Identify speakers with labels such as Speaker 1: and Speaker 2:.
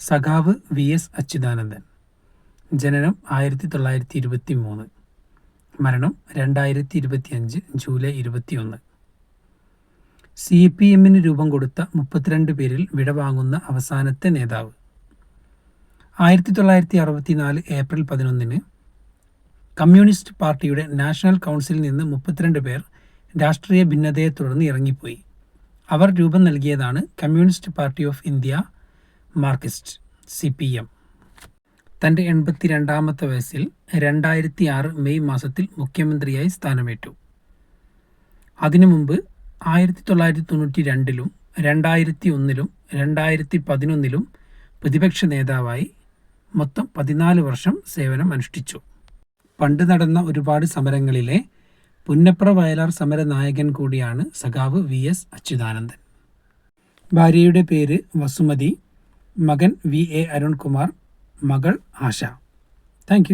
Speaker 1: സഖാവ് V S Achuthanandan. ജനനം ആയിരത്തി തൊള്ളായിരത്തി ഇരുപത്തി മൂന്ന് മരണം രണ്ടായിരത്തി ഇരുപത്തി അഞ്ച് ജൂലൈ ഇരുപത്തിയൊന്ന്. സി പി എമ്മിന് രൂപം കൊടുത്ത മുപ്പത്തിരണ്ട് പേരിൽ വിടവാങ്ങുന്ന അവസാനത്തെ നേതാവ്. ആയിരത്തി തൊള്ളായിരത്തി അറുപത്തിനാല് ഏപ്രിൽ പതിനൊന്നിന് കമ്മ്യൂണിസ്റ്റ് പാർട്ടിയുടെ നാഷണൽ കൗൺസിലിൽ നിന്ന് മുപ്പത്തിരണ്ട് പേർ രാഷ്ട്രീയ ഭിന്നതയെ തുടർന്ന് ഇറങ്ങിപ്പോയി. അവർ രൂപം നൽകിയതാണ് Communist Party of India Marxist C P M. തന്റെ എൺപത്തി രണ്ടാമത്തെ വയസ്സിൽ രണ്ടായിരത്തി ആറ് മെയ് മാസത്തിൽ മുഖ്യമന്ത്രിയായി സ്ഥാനമേറ്റു. അതിനു മുമ്പ് ആയിരത്തി തൊള്ളായിരത്തി തൊണ്ണൂറ്റി രണ്ടിലും രണ്ടായിരത്തി ഒന്നിലും രണ്ടായിരത്തി പതിനൊന്നിലും പ്രതിപക്ഷ നേതാവായി മൊത്തം പതിനാല് വർഷം സേവനം അനുഷ്ഠിച്ചു. പണ്ട് നടന്ന ഒരുപാട് സമരങ്ങളിലെ പുന്നപ്ര വയലാർ സമര നായകൻ കൂടിയാണ് സഖാവ് വി എസ് അച്യുതാനന്ദൻ. ഭാര്യയുടെ പേര് വസുമതി മകൻ വി എ അരുൺകുമാർ മകൾ ആശ. താങ്ക്